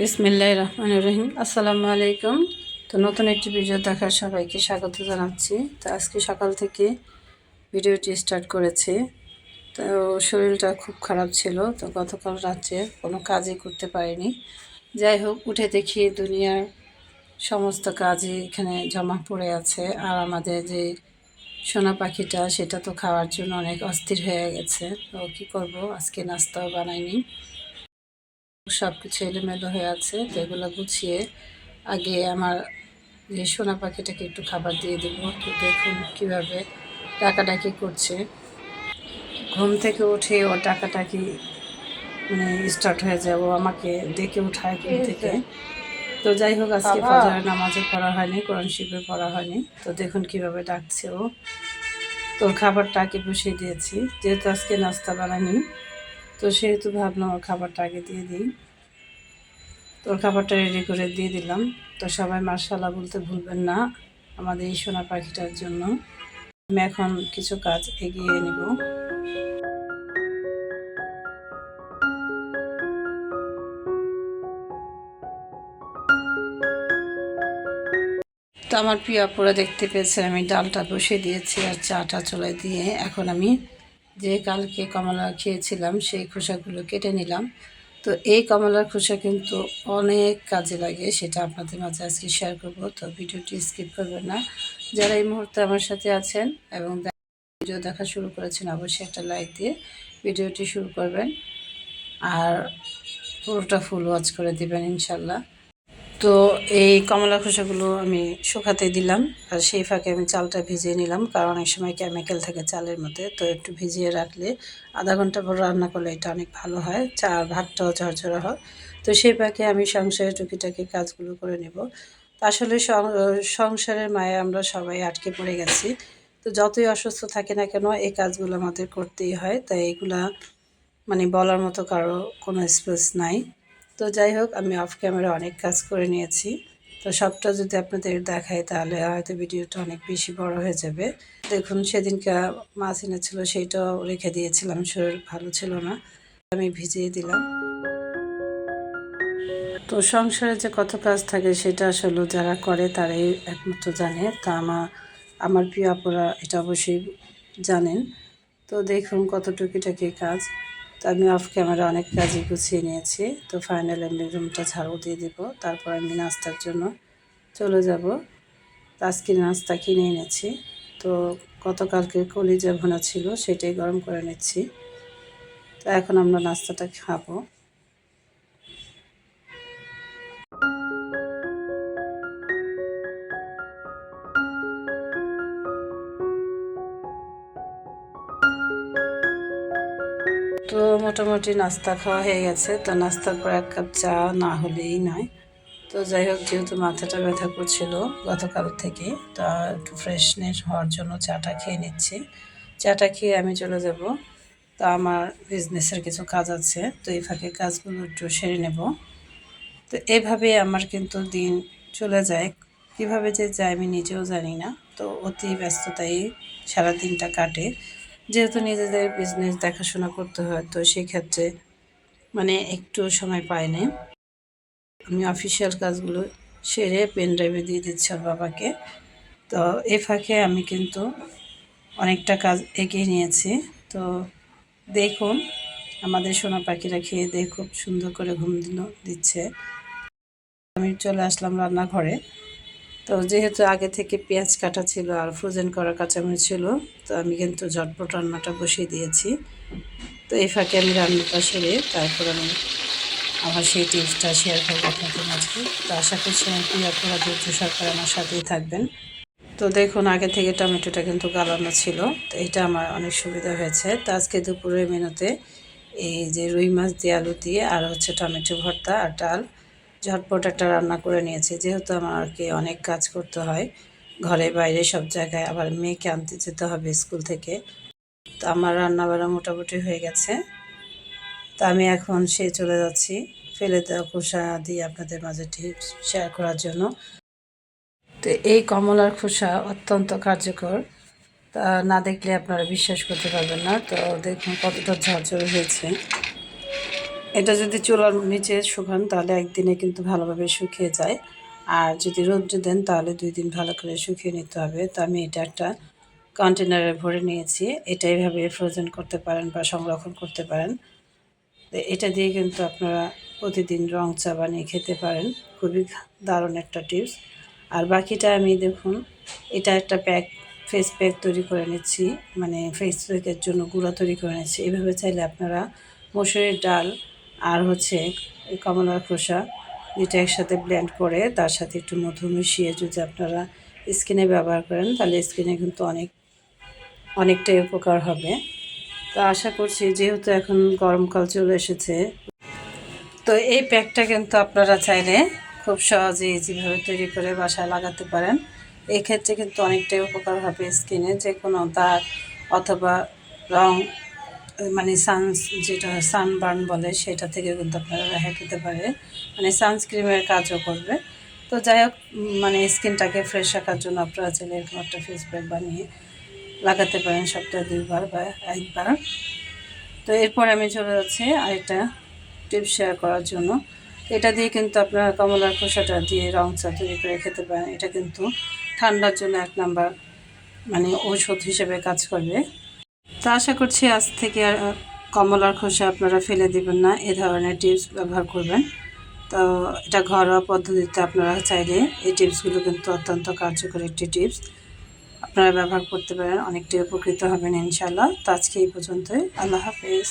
বিসমিল্লাহ রহমান রহিম। আসসালামু আলাইকুম। তো নতুন একটি ভিডিও দেখার সবাইকে স্বাগত জানাচ্ছি। তো আজকে সকাল থেকে ভিডিওটি স্টার্ট করেছি। তো শরীরটা খুব খারাপ ছিল। তো গতকাল রাত্রে কোনো কাজই করতে পারিনি। যাই হোক, উঠে দেখি দুনিয়ার সমস্ত কাজই এখানে জমা পড়ে আছে। আর আমাদের যে সোনা পাখিটা, সেটা তো খাওয়ার জন্য অনেক অস্থির হয়ে গেছে। তো কী করব? আজকে নাস্তাও বানাইনি। সব কিছু এলোমেলো হয়ে আছে তো এগুলো গুছিয়ে আগে আমার যে সোনা পাখিটাকে একটু খাবার দিয়ে দেবো তো দেখুন কীভাবে ডাকাডাকি করছে। ঘুম থেকে উঠে ও ডাকাটাকি মানে স্টার্ট হয়ে যায় ও আমাকে ডেকে উঠায় ঘুম থেকে। তো যাই হোক আজকে ফজরের নামাজে পড়া হয়নি কোরআন শিবে পড়া হয়নি তো দেখুন কীভাবে ডাকছে ও। তোর খাবারটা আগে বসিয়ে দিয়েছি যেহেতু আজকে নাস্তা বানানি তো সেহেতু ভাবলাম ওর খাবারটা আগে দিয়ে দিই। তোর খাবারটা রেডি করে দিয়ে দিলাম। তো সবাই মার্শাল্লাহ বলতে ভুলবেন না আমাদের এই সোনা পাখিটার জন্য। আমি এখন কিছু কাজ এগিয়ে নিব। তো আমার প্রিয় আপুরা দেখতে পেয়েছে আমি ডালটা বসে দিয়েছি আর চাটা চলে দিয়ে। এখন আমি যে কালকে কমলা খেয়েছিলাম, সেই খোসাগুলো কেটে নিলাম। তো এই কমলার খোসা কিন্তু অনেক কাজে লাগে, সেটা আপনাদের মাঝে আজকে শেয়ার করব। তো ভিডিওটি স্কিপ করবেন না। যারা এই মুহূর্তে আমার সাথে আছেন এবং ভিডিও দেখা শুরু করেছেন, অবশ্যই একটা লাইক দিয়ে ভিডিওটি শুরু করবেন। আর পুরোটা ফুল ওয়াচ করে দেবেন, ইনশাল্লাহ। তো এই কমলা খোসাগুলো আমি শুকাতে দিলাম, আর সেই ফাঁকে আমি চালটা ভিজিয়ে নিলাম, কারণ অনেক সময় কেমিক্যাল থাকে চালের মধ্যে, তো একটু ভিজিয়ে রাখলে আধা ঘণ্টা পর রান্না করলে এটা অনেক ভালো হয়, চা ভাতটাও ঝরঝরা হয়। তো সেই ফাঁকে আমি সংসারের টুকিটাকি কাজগুলো করে নেব। আসলে সংসারের মায়ে আমরা সবাই আটকে পড়ে গেছি, তো যতই অসুস্থ থাকে না কেন এই কাজগুলো আমাদের করতেই হয়, তাই এগুলা মানে বলার মতো কারও কোনো স্পেস নাই। তো যাই হোক, আমি অফ ক্যামেরা অনেক কাজ করে নিয়েছি। তো সবটা যদি আপনাদের দেখাই, তাহলে হয়তো ভিডিওটা অনেক বেশি বড় হয়ে যাবে। দেখুন, সেদিনকে মাছ এনেছিল সেইটাও রেখে দিয়েছিলাম, শরীর ভালো ছিল না। আমি ভিজিয়ে দিলাম। তো সংসারে যে কত কাজ থাকে, সেটা আসলে যারা করে, তারাই একমাত্র জানে। তা আমার আমার প্রিয় আপুরা এটা অবশ্যই জানেন। তো দেখুন কত টুকিটাকি কাজ। আমি অফ ক্যামেরা অনেক কাজই গুছিয়ে নিয়েছি। তো ফাইনাল আমি রুমটা ঝাড়ু দিয়ে দেবো। তারপর আমি নাস্তার জন্য চলে যাব। আজকে নাস্তা কিনে এনেছি। তো গতকালকে কলিজা ভোনা ছিল, সেটাই গরম করে নিচ্ছি। তো এখন আমরা নাস্তাটা খাব। মোটামুটি নাস্তা খাওয়া হয়ে গেছে, তো নাস্তার পর এক কাপ চা না হলেই নয় তো যাই হোক, যেহেতু মাথাটা ব্যথা করছিল গতকাল থেকে, তা একটু ফ্রেশনেস হওয়ার জন্য চাটা খেয়ে নিচ্ছি। চাটা খেয়ে আমি চলে যাব। তা আমার বিজনেসের কিছু কাজ আছে, তো এই ফাঁকে কাজগুলো একটু সেরে নেব। তো এভাবে আমার কিন্তু দিন চলে যায়। কীভাবে যে যায় আমি নিজেও জানি না, তো অতি ব্যস্ততাই সারা দিনটা কাটে। যেহেতু নিজেদের বিজনেস দেখাশোনা করতে হয়, তো সেই ক্ষেত্রে মানে একটু সময় পাই না আমি অফিসিয়াল কাজগুলো সেরে পেন ড্রাইভে দিয়ে দিচ্ছি আর বাবাকে। তো এ ফাঁকে আমি কিন্তু অনেকটা কাজ এগিয়ে নিয়েছি। তো দেখুন, আমাদের সোনা পাখিরা খেয়ে দিয়ে খুব সুন্দর করে ঘুম দিল, দিচ্ছে। আমি চলে আসলাম রান্নাঘরে। তো যেহেতু আগে থেকে পেঁয়াজ কাটা ছিল আর ফ্রোজেন করা কাঁচামরিচ ছিল, তো আমি কিন্তু ঝটপট রান্নাটা বসিয়ে দিয়েছি। তো এই ফাঁকে আমি রান্নাটা সেরে তারপর আমি আমার সেই টিপসটা শেয়ার করব আপনাদের মাঝে। তো আশা করছি আমি প্রিয় আপনারা ধৈর্য সরকার আমার সাথেই থাকবেন। তো দেখুন, আগে থেকে টমেটোটা কিন্তু গালানো ছিল, তো এটা আমার অনেক সুবিধা হয়েছে। তো আজকে দুপুরের মেনুতে এই যে রুই মাছ দিয়ে আলু দিয়ে, আর হচ্ছে টমেটো ভর্তা আর ডাল। ঝটপট একটা রান্না করে নিয়েছি। যেহেতু আমাকে অনেক কাজ করতে হয় ঘরে বাইরে সব জায়গায় আবার মেয়েকে আনতে যেতে হবে স্কুল থেকে। তো আমার রান্নাবাড়া মোটামুটি হয়ে গেছে। তো আমি এখন সে চলে যাচ্ছি ফেলে দেওয়া খোসা দিয়ে আপনাদের মাঝে টিপস শেয়ার করার জন্য। তো এই কমলার খোসা অত্যন্ত কার্যকর। তা না দেখলে আপনারা বিশ্বাস করতে পারবেন না। তো দেখুন কতটা ঝরঝর হয়েছে। এটা যদি চুলার নিচে শুকান, তাহলে একদিনে কিন্তু ভালোভাবে শুকিয়ে যায়। আর যদি রোদ্রে দেন, তাহলে দুই দিন ভালো করে শুকিয়ে নিতে হবে। তো আমি এটা একটা কন্টেনারে ভরে নিয়েছি। এটা এইভাবে ফ্রোজেন করতে পারেন বা সংরক্ষণ করতে পারেন। এটা দিয়ে কিন্তু আপনারা প্রতিদিন রং চা বানিয়ে খেতে পারেন। খুবই দারুণ একটা টিপস আর বাকিটা আমি দেখুন, এটা একটা প্যাক ফেস প্যাক তৈরি করে নিচ্ছি। মানে ফেস প্যাকের জন্য গুঁড়া তৈরি করে নিচ্ছি। এভাবে চাইলে আপনারা মসুরের ডাল আর হচ্ছে কমলার খোসা দুইটা একসাথে ব্লেন্ড করে তার সাথে একটু মধু মিশিয়ে যদি আপনারা স্কিনে ব্যবহার করেন, তাহলে স্কিনে কিন্তু অনেক, অনেকটাই উপকার হবে। তো আশা করছি যেহেতু এখন গরমকাল চলে এসেছে, তো এই প্যাকটা কিন্তু আপনারা চাইলে খুব সহজেই যেভাবে তৈরি করে বাসায় লাগাতে পারেন। এক্ষেত্রে কিন্তু অনেকটাই উপকার হবে স্কিনে যে কোনো দাগ অথবা রং মানে সানস যেটা সানবার্ন বলে সেটা থেকে কিন্তু আপনারা রেহাই পেতে পারে। মানে সানস্ক্রিমের কাজও করবে। তো যাই হোক মানে স্কিনটাকে ফ্রেশ রাখার জন্য আপনারা চাইলে এরকম একটা ফেস প্যাক বানিয়ে লাগাতে পারেন সপ্তাহে দুইবার বা একবার। তো এরপর আমি চলে যাচ্ছি আরেকটা টিপ শেয়ার করার জন্য। এটা দিয়ে কিন্তু আপনারা কমলার খোসাটা দিয়ে রং চা তৈরি করে খেতে পারেন। এটা কিন্তু ঠান্ডার জন্য এক নাম্বার মানে ঔষধ হিসেবে কাজ করবে। তো আশা করছি আজ থেকে আর কমলার খোসা আপনারা ফেলে দেবেন না, এ ধরনের টিপস ব্যবহার করবেন। তো এটা ঘরোয়া পদ্ধতিতে আপনারা চাইলে এই টিপসগুলো কিন্তু অত্যন্ত কার্যকরী একটি টিপস। আপনারা ব্যবহার করতে পারেন, অনেকটাই উপকৃত হবেন ইনশাল্লাহ তো আজকে এই পর্যন্তই। আল্লাহ হাফেজ।